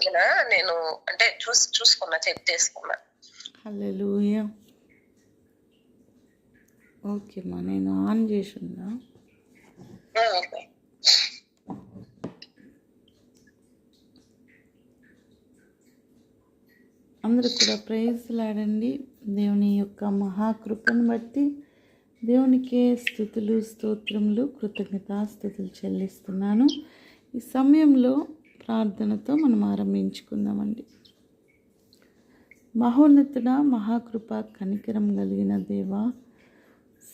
వదిన నేను అంటే చూసి చూసుకున్నా చెక్ చేసుకున్నా. హల్లెలూయా. ఓకే అమ్మా నేను ఆన్ చేసి ఉందా ఓకే. అందరూ కూడా ప్రేయస్లాడండి దేవుని యొక్క మహాకృపను బట్టి దేవునికే స్థుతులు స్తోత్రములు కృతజ్ఞతాస్థుతులు చెల్లిస్తున్నాను. ఈ సమయంలో ప్రార్థనతో మనం ఆరంభించుకుందామండి. మహోన్నతుడా మహాకృప కనికరం కలిగిన దేవా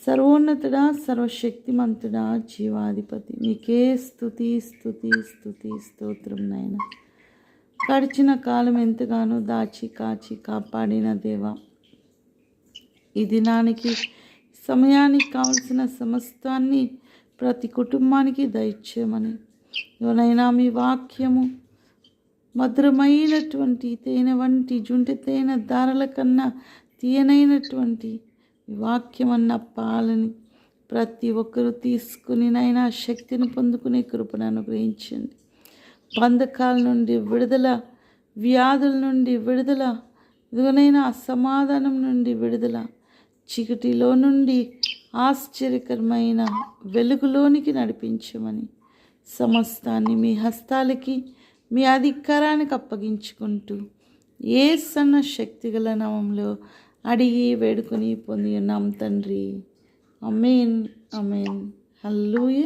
సర్వోన్నతుడా సర్వశక్తిమంతుడా జీవాధిపతి నీకే స్థుతి స్థుతి స్థుతి స్తోత్రం నాయన. గడిచిన కాలం ఎంతగానో దాచి కాచి కాపాడిన దేవా ఈ దినానికి సమయానికి కావలసిన సమస్తాన్ని ప్రతి కుటుంబానికి దయచేయమని ఎవరైనా మీ వాక్యము మధురమైనటువంటి తేనె వంటి జుంటి తేనె దారల కన్నా తీయనైనటువంటి వాక్యం అన్న పాలని ప్రతి ఒక్కరూ తీసుకుని నైనా శక్తిని పొందుకునే కృపను అనుగ్రహించండి. బంధకాల నుండి విడుదల వ్యాధుల నుండి విడుదల ఇదిగోనైనా అసమాధానం నుండి విడుదల చీకటిలో నుండి ఆశ్చర్యకరమైన వెలుగులోనికి నడిపించమని సమస్తాన్ని మీ హస్తాలకి మీ అధికారానికి అప్పగించుకుంటూ ఏ సన్న శక్తిగల నామంలో అడిగి వేడుకొని పొంది ఉన్నాం తండ్రి. అమేన్ అమేన్ హల్లూయ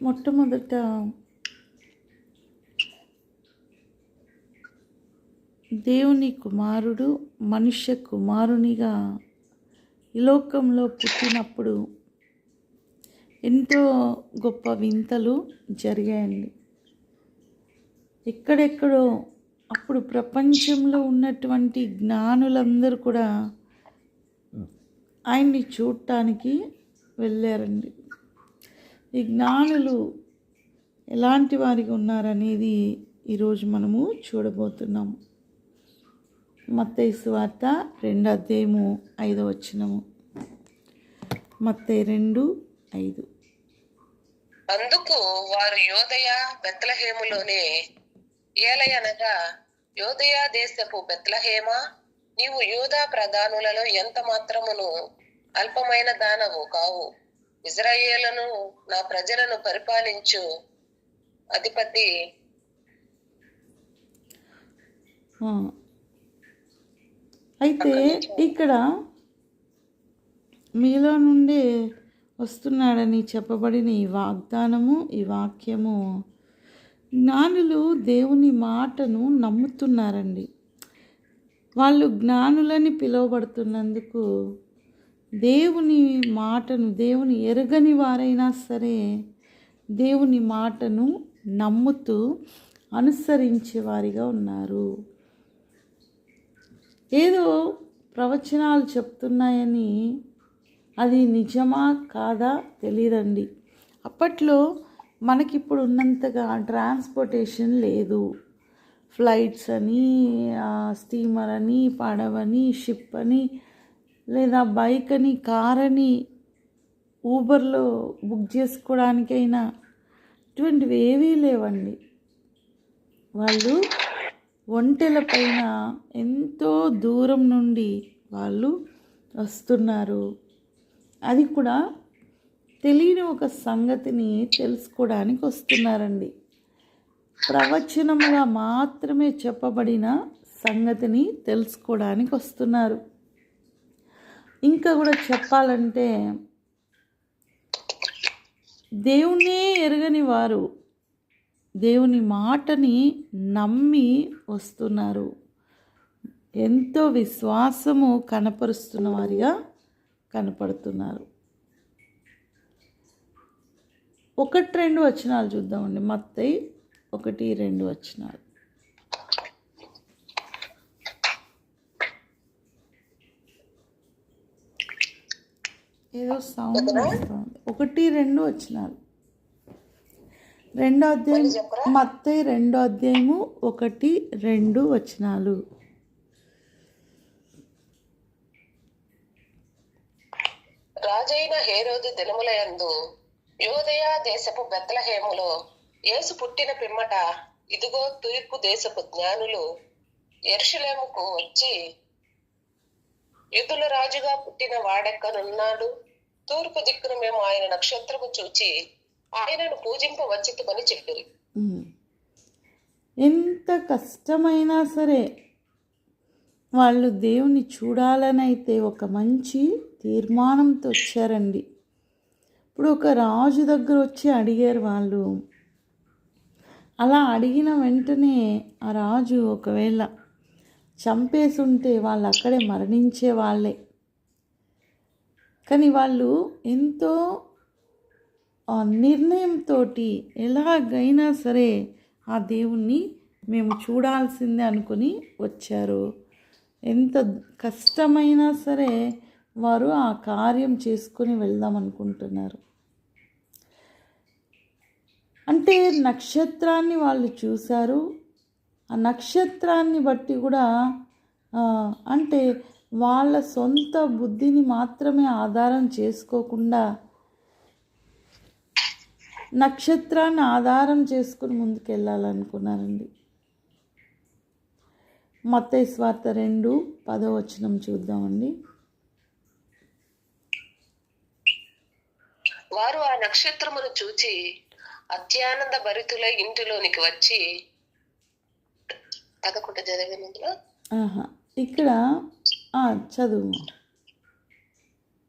మొట్టమొదట దేవుని కుమారుడు మనుష్య కుమారునిగా ఈ లోకంలో పుట్టినప్పుడు ఎంతో గొప్ప వింతలు జరిగాయండి. ఎక్కడెక్కడో అప్పుడు ప్రపంచంలో ఉన్నటువంటి జ్ఞానులందరూ కూడా ఆయన్ని చూడటానికి వెళ్ళారండి. ఈ జ్ఞానులు ఎలాంటి వారికి ఉన్నారనేది ఈరోజు మనము చూడబోతున్నాం మత్తయి సువార్త రెండు అధ్యాయము ఐదో వచ్చినము మత్తయి రెండు ఐదు. అందుకు వారు యోదయ బెత్లహేములోనే ఏలయనగా యోదయ దేశపు బెత్లహేమ నీవు యోధా ప్రధానులలో ఎంత మాత్రమును అల్పమైన దానవు కావు. ఇజ్రాయేలను నా ప్రజలను పరిపాలించు అధిపతి. అయితే ఇక్కడ మీలో నుండే వస్తున్నాడని చెప్పబడిన ఈ వాగ్దానము ఈ వాక్యము జ్ఞానులు దేవుని మాటను నమ్ముతున్నారండి. వాళ్ళు జ్ఞానులని పిలువబడుతున్నందుకు దేవుని మాటను దేవుని ఎరగని వారైనా సరే దేవుని మాటను నమ్ముతూ అనుసరించే వారిగా ఉన్నారు. ఏదో ప్రవచనాలు చెప్తున్నాయని అది నిజమా కాదా తెలియదండి అప్పట్లో మనకిప్పుడు ఉన్నంతగా ట్రాన్స్పోర్టేషన్ లేదు. ఫ్లైట్స్ అని స్టీమర్ అని పడవని షిప్ అని లేదా బైక్ అని కార్ అని ఊబర్లో బుక్ చేసుకోవడానికైనా ఇటువంటివి ఏవీ లేవండి. వాళ్ళు ఒంటెల పైన ఎంతో దూరం నుండి వాళ్ళు వస్తున్నారు. అది కూడా తెలియని ఒక సంగతిని తెలుసుకోవడానికి వస్తున్నారండి. ప్రవచనముగా మాత్రమే చెప్పబడిన సంగతిని తెలుసుకోవడానికి వస్తున్నారు. ఇంకా కూడా చెప్పాలంటే దేవునే ఎరగని వారు దేవుని మాటని నమ్మి వస్తున్నారు. ఎంతో విశ్వాసము కనపరుస్తున్న వారిగా కనపడుతున్నారు. ఒకటి రెండు వచనాలు చూద్దామండి. మత్తయి ఒకటి రెండు వచనాలు. ఏదో సౌండ్ వస్తుంది. ఒకటి రెండు వచనాలు. రెండో అధ్యాయం మత్తయి రెండో అధ్యాయము ఒకటి రెండు వచనాలు. రాజైన హేరోదు దినములయందు యోదయ దేశపు బెత్తలహేములో యేసు పుట్టిన పిమ్మట ఇదిగో తూర్పు దేశపు జ్ఞానులు ఎరుషలేముకు వచ్చి యుధుల రాజుగా పుట్టిన వాడెక్కనున్నాడు? తూర్పు దిక్కున మేము ఆయన నక్షత్రము చూచి ఆయనను పూజింపవచ్చితమని చెప్పిరి ఎంత కష్టమైనా సరే వాళ్ళు దేవుని చూడాలని అయితే ఒక మంచి తీర్మానంతో వచ్చారండి. ఇప్పుడు ఒక రాజు దగ్గర వచ్చి అడిగారు వాళ్ళు. అలా అడిగిన వెంటనే ఆ రాజు ఒకవేళ చంపేసుంటే వాళ్ళు అక్కడే మరణించే వాళ్ళే. కానీ వాళ్ళు ఎంతో ఆ నిర్ణయంతో ఎలాగైనా సరే ఆ దేవుణ్ణి మేము చూడాల్సిందే అనుకుని వచ్చారు. ఎంత కష్టమైనా సరే వారు ఆ కార్యం చేసుకుని వెళ్దాం అనుకుంటున్నారు. అంటే నక్షత్రాన్ని వాళ్ళు చూశారు. ఆ నక్షత్రాన్ని బట్టి కూడా అంటే వాళ్ళ సొంత బుద్ధిని మాత్రమే ఆధారం చేసుకోకుండా నక్షత్రాన్ని ఆధారం చేసుకుని ముందుకెళ్ళాలనుకున్నారండి. మత్తయి స్వార్త రెండు పదవచనం చూద్దామండి. వారు ఆ నక్షత్రమును చూచి అత్యానంద భరితులై ఇంటిలోనికి వచ్చి పదకొండు చదివినందులో ఆహా ఇక్కడ చదువు.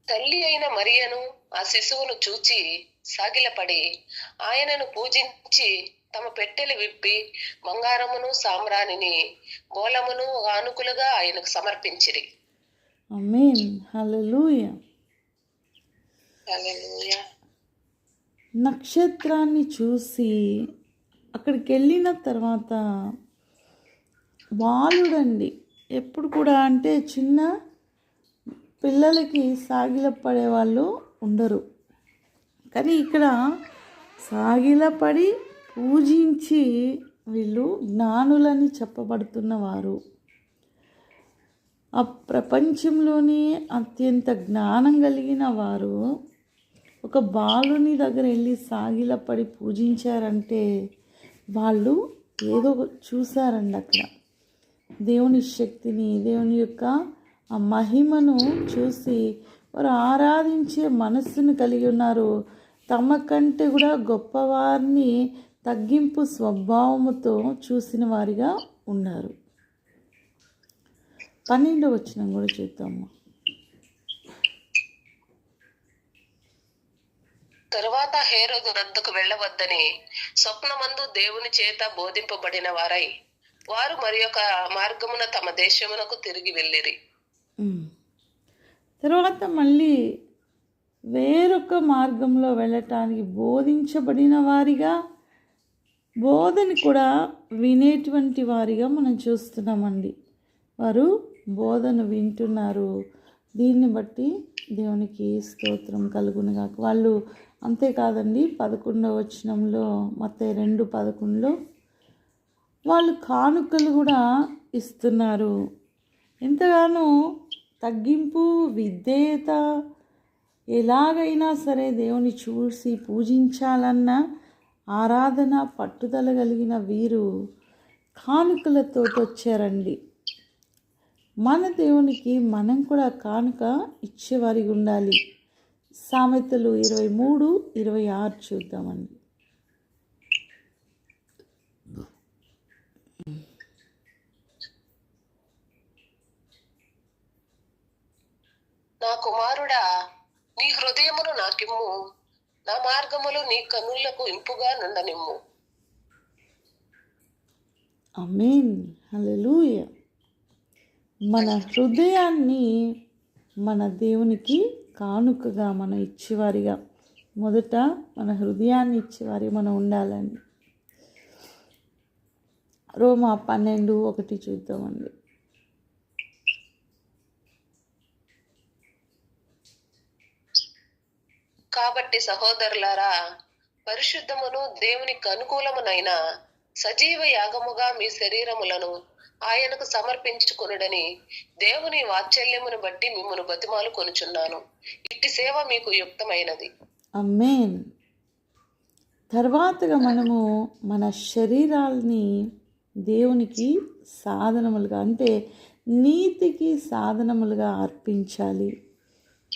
తల్లి అయిన మరియను ఆ శిశువును చూచి సాగిలపడి ఆయనను పూజించి తమ పెట్టెలు విప్పి బంగారమును సామ్రాణిని మూలమును ఆనుకులుగా ఆయనకు సమర్పించిరి. నక్షత్రాన్ని చూసి అక్కడికి వెళ్ళిన తర్వాత బాలుడండి. ఎప్పుడు కూడా అంటే చిన్న పిల్లలకి సాగిలపడే వాళ్ళు ఉండరు. కానీ ఇక్కడ సాగిలపడి పూజించి వీళ్ళు జ్ఞానులని చెప్పబడుతున్నవారు ఆ ప్రపంచంలోనే అత్యంత జ్ఞానం కలిగిన వారు ఒక బాలుని దగ్గర వెళ్ళి సాగిలపడి పూజించారంటే వాళ్ళు ఏదో చూసారండి అక్కడ. దేవుని శక్తిని దేవుని యొక్క ఆ మహిమను చూసి వారు ఆరాధించే మనస్సును కలిగి ఉన్నారు. తమ కంటే కూడా గొప్పవారిని తగ్గింపు స్వభావముతో చూసిన వారిగా ఉన్నారు. పన్నెండు వచ్చినం కూడా చూద్దాము. తరువాత హేరోదు రద్దుకు వెళ్ళవద్దని స్వప్నమందు దేవుని చేత బోధింపబడిన వారై వారు మరి ఒక మార్గమున తమ దేశమునకు తిరిగి వెళ్ళిరి. తర్వాత మళ్ళీ వేరొక మార్గంలో వెళ్ళటానికి బోధించబడిన వారిగా బోధని కూడా వినేటువంటి వారిగా మనం చూస్తున్నామండి. వారు బోధను వింటున్నారు. దీన్ని బట్టి దేవునికి స్తోత్రం కలుగునుగా వాళ్ళు అంతేకాదండి పదకొండవ వచనంలో మొత్తం రెండు పదకొండులో వాళ్ళు కానుకలు కూడా ఇస్తున్నారు. ఎంతగానో తగ్గింపు విధేయత ఎలాగైనా సరే దేవుని చూసి పూజించాలన్న ఆరాధన పట్టుదల కలిగిన వీరు కానుకలతో వచ్చారండి. మన దేవునికి మనం కూడా కానుక ఇచ్చేవారిగా ఉండాలి. సామెతలు ఇరవై మూడు ఇరవై ఆరు చూద్దామండి నా కుమారుడా నీ హృదయమును నాకిమ్ము. నా మార్గములు నీ కనులకు ఇంపుగా నుండనిమ్ము. అమేన్ మన హృదయాన్ని మన దేవునికి కానుకగా మనం ఇచ్చేవారిగా. మొదట మన హృదయాన్ని ఇచ్చేవారి మనం ఉండాలండి. రోమా పన్నెండు ఒకటి చూద్దామండి. కాబట్టి సహోదరులారా పరిశుద్ధమును దేవునికి అనుకూలమునైన సజీవ యాగముగా మీ శరీరములను ఆయనకు సమర్పించుకొనుడని దేవుని వాత్సల్యమును బట్టి మిమ్మను బతిమాలు కొనుచున్నాను. ఇట్టి సేవ మీకు యుక్తమైనది. అమ్మేన్ తర్వాతగా మనము మన శరీరాల్ని దేవునికి సాధనములుగా అంటే నీతికి సాధనములుగా అర్పించాలి.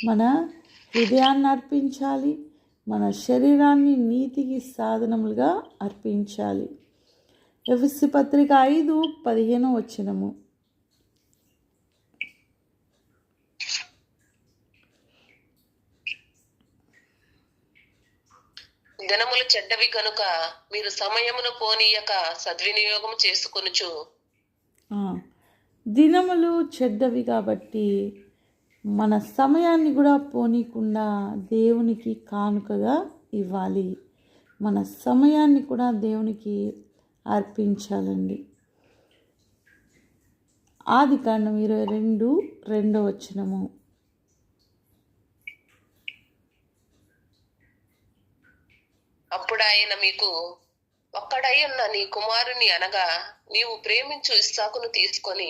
మన హృదయాన్ని అర్పించాలి. మన శరీరాన్ని నీతికి సాధనములుగా అర్పించాలి. ఎఫ్ఎస్సి పత్రిక ఐదు పదిహేను వచ్చినము దినములు చెడ్డవి కనుక మీరు సమయమును పోనీయక సద్వినియోగం చేసుకొనుచు. దినములు చెడ్డవి కాబట్టి మన సమయాన్ని కూడా పోనీకుండా దేవునికి కానుకగా ఇవ్వాలి. మన సమయాన్ని కూడా దేవునికి అర్పించాలండి. ఆది కాండం ఇరవై రెండు రెండో వచ్చినము అప్పుడు ఆయన మీకు ఒక్కడై ఉన్న నీ కుమారుని అనగా నీవు ప్రేమించు ఇస్సాకును తీసుకొని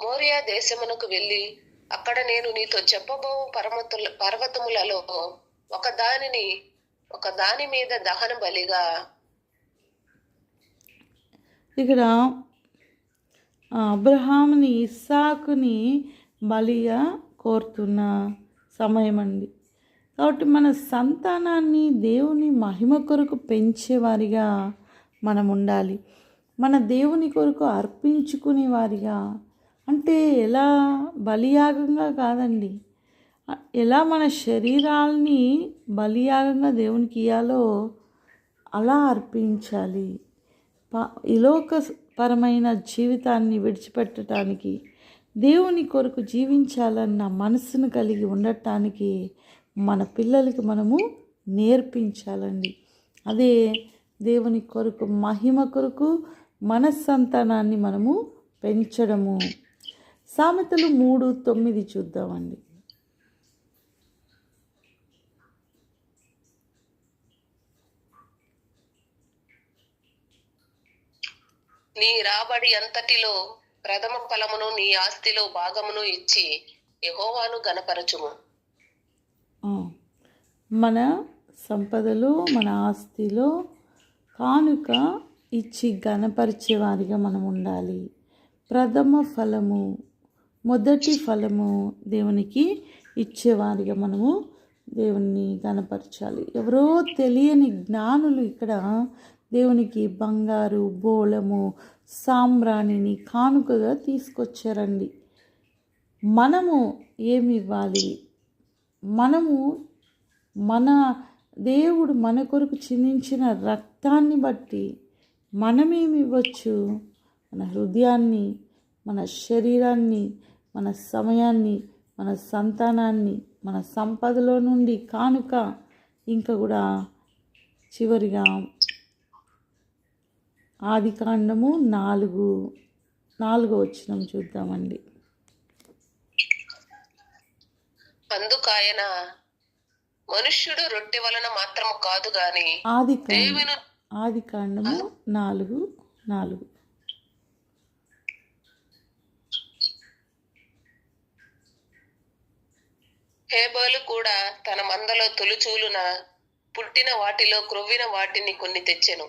మోరియా దేశమునకు వెళ్ళి అక్కడ నేను నీతో చెప్పబో పర్వతుల పర్వతములలో ఒక దానిని ఒక దాని మీద దహన బలిగా ఇక్కడ అబ్రహాంని ఇస్సాకుని బలిగా కోరుతున్న సమయం అండి కాబట్టి మన సంతానాన్ని దేవుని మహిమ కొరకు పెంచేవారిగా మనం ఉండాలి మన దేవుని కొరకు అర్పించుకునే వారిగా అంటే ఎలా బలియాగంగా కాదండి. ఎలా మన శరీరాల్ని బలియాగంగా దేవునికి ఇయ్యాలో అలా అర్పించాలి. ప- ఇలోక పరమైన జీవితాన్ని విడిచిపెట్టడానికి దేవుని కొరకు జీవించాలన్న మనసును కలిగి ఉండటానికి మన పిల్లలకి మనము నేర్పించాలండి. అదే దేవుని కొరకు మహిమ కొరకు మనస్సంతానాన్ని మనము పెంచడము. సామెతలు మూడు తొమ్మిది చూద్దామండి. నీ రాబడి అంతటిలో ప్రథమ ఫలమును నీ ఆస్తిలో భాగమును ఇచ్చి యెహోవాను గనపరచుము ఆ, మన సంపదలో మన ఆస్తిలో కానుక ఇచ్చి గణపరిచే వారిగా మనం ఉండాలి ప్రథమ ఫలము మొదటి ఫలము దేవునికి ఇచ్చేవారిగా మనము దేవుణ్ణి కనపరచాలి ఎవరో తెలియని జ్ఞానులు ఇక్కడ దేవునికి బంగారు బోళము సాంబ్రాణిని కానుకగా తీసుకొచ్చారండి. మనము ఏమి ఇవ్వాలి మనము మన దేవుడు మన కొరకు చిందించిన రక్తాన్ని బట్టి మనమేమి ఇవ్వచ్చు? మన హృదయాన్ని మన శరీరాన్ని మన సమయాన్ని మన సంతానాన్ని మన సంపదలో నుండి కానుక ఇంకా కూడా చివరిగా ఆది కాండము నాలుగు నాలుగో వచ్చినం చూద్దామండి. అందుకాయన మనుష్యుడు రొట్టె వలన మాత్రము కాదు గాని ఆది ఆది కాండము నాలుగు నాలుగు. హేబేలు కూడా తన మందలో తొలుచూలున పుట్టిన వాటిలో క్రొవ్విన వాటిని కొన్ని తెచ్చెను.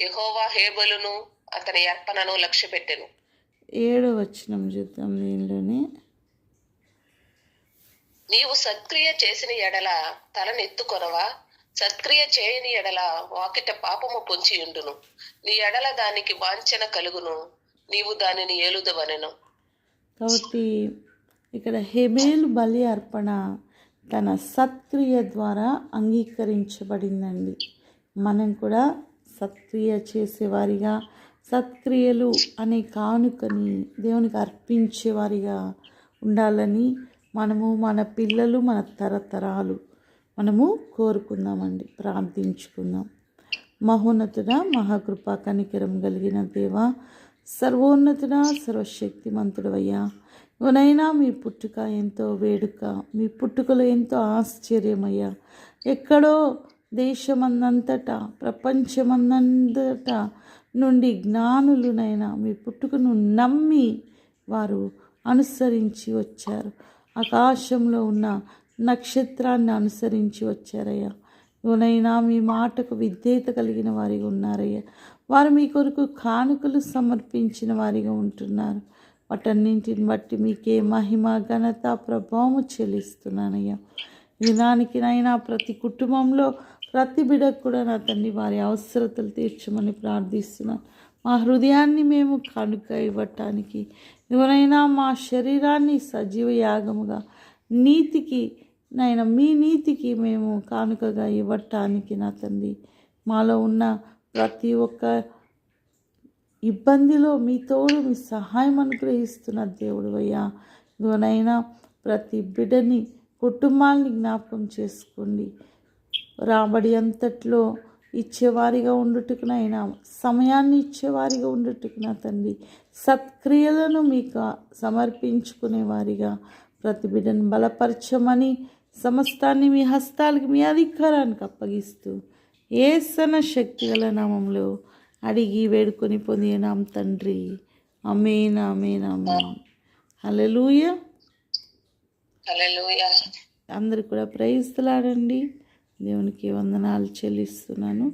యెహోవా హేబెలును అతని అర్పణను లక్ష్యపెట్టెను. ఏడో వచ్చినం చూద్దాం దీనిలోనే. నీవు సత్క్రియ చేసిన ఎడల తలనెత్తుకొనవా? సత్క్రియ చేయని ఎడల వాకిట పాపము పొంచి ఉండును. నీ ఎడల దానికి వాంఛన కలుగును. నీవు దానిని ఏలుదవనెను. కాబట్టి ఇక్కడ హెబేలు బలి అర్పణ తన సత్క్రియ ద్వారా అంగీకరించబడిందండి. మనం కూడా సత్క్రియ చేసేవారిగా సత్క్రియలు అనే కానుకని దేవునికి అర్పించేవారిగా ఉండాలని మనము మన పిల్లలు మన తరతరాలు మనము కోరుకుందామండి ప్రార్థించుకుందాం. మహోన్నతుడ మహాకృపా కనికరం కలిగిన దేవ సర్వోన్నతుడ సర్వశక్తిమంతుడవయ్యా ఓనైనా మీ పుట్టుక ఎంతో వేడుక మీ పుట్టుకలో ఎంతో ఆశ్చర్యమయ్యా. ఎక్కడో దేశమందంతటా ప్రపంచమందంతటా నుండి జ్ఞానులునైనా మీ పుట్టుకను నమ్మి వారు అనుసరించి వచ్చారు. ఆకాశంలో ఉన్న నక్షత్రాన్ని అనుసరించి వచ్చారయ్యా. ఎవరైనా మీ మాటకు విధేయత కలిగిన వారిగా ఉన్నారయ్యా. వారు మీ కొరకు కానుకలు సమర్పించిన వారిగా ఉంటున్నారు. వాటన్నింటిని బట్టి మీకే మహిమ ఘనత ప్రభావము చెల్లిస్తున్నానయ్యా. దినానికినైనా ప్రతి కుటుంబంలో ప్రతి బిడకు కూడా నా తండ్రి వారి అవసరతలు తీర్చమని ప్రార్థిస్తున్నాను. మా హృదయాన్ని మేము కానుక ఇవ్వటానికి ఎవరైనా మా శరీరాన్ని సజీవ యాగముగా నీతికి నాయన మీ నీతికి మేము కానుకగా ఇవ్వటానికి నా తండ్రి మాలో ఉన్న ప్రతి ఒక్క ఇబ్బందిలో మీ తోడు మీ సహాయం అనుగ్రహిస్తున్న దేవుడు అయ్యా. ఇదిగోనైనా ప్రతి బిడ్డని కుటుంబాన్ని జ్ఞాపకం చేసుకోండి. రాబడి అంతట్లో ఇచ్చేవారిగా ఉండుటకునైనా సమయాన్ని ఇచ్చేవారిగా ఉండుటకు నా తండ్రి సత్క్రియలను మీకు సమర్పించుకునే వారిగా ప్రతి బిడ్డను బలపరచమని సమస్తాన్ని మీ హస్తాలకి మీ అధికారానికి అప్పగిస్తూ ఏసన శక్తి గల నామంలో అడిగి వేడుకొని పొందినాం తండ్రి. అమేన్ అమేన్ అమేన్ హల్లెలూయా. అందరు కూడా ప్రైజ్లాడండి దేవునికి వందనాలు చెల్లిస్తున్నాను.